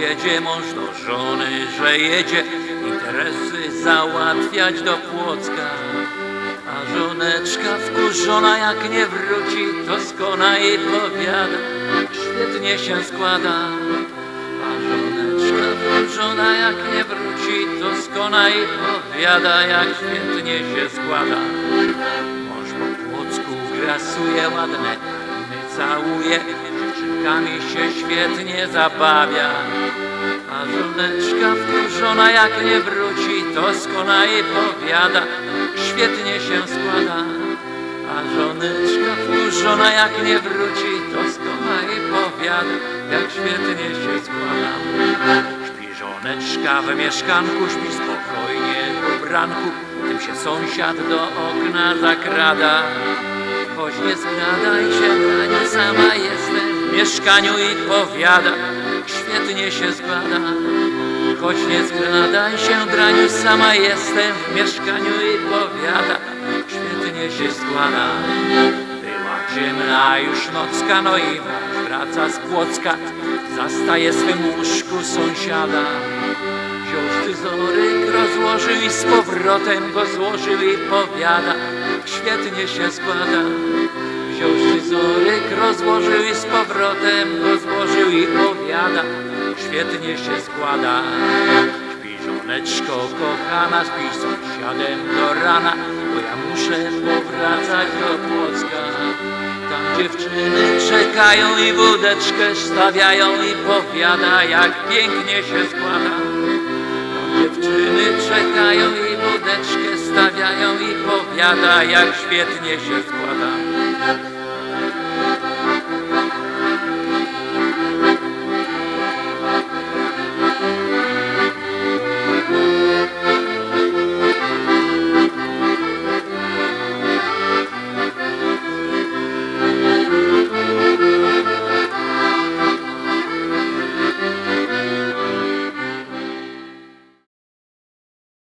jedzie mąż do żony, że jedzie interesy załatwiać do Płocka. A żoneczka wkurzona jak nie wróci, to skona jej powiada, świetnie się składa. A żoneczka wkurzona jak nie wróci, to skona jej powiada, jak świetnie się składa. Mąż po Płocku grasuje ładne, my całuje, dziewczynkami się świetnie zabawia. A żoneczka wkurzona jak nie wróci, to skona jej powiada, świetnie się składa. A żoneczka wkurzona jak nie wróci, to skona jej powiada, jak świetnie się składa. Śpi żoneczka w mieszkanku, śpi spokojnie po branku, tym się sąsiad do okna zakrada. Choć nie skradaj się, w mieszkaniu i powiada, świetnie się składa. Choć nie skradaj się, Draniu, sama jestem w mieszkaniu i powiada, świetnie się składa. Była ciemna już nocka, no i wraca z Płocka, zastaje swym łóżku sąsiada. Wziął scyzoryk, rozłożył i z powrotem go złożył i powiada, świetnie się składa. Wziął scyzoryk, rozłożył i z powrotem go złożył i powiada, świetnie się składa. Śpi żoneczko kochana, śpi sąsiadem do rana, bo ja muszę powracać do Płocka. Tam dziewczyny czekają i wódeczkę stawiają i powiada, jak pięknie się składa. Tam dziewczyny czekają i wódeczkę stawiają i powiada, jak świetnie się składa.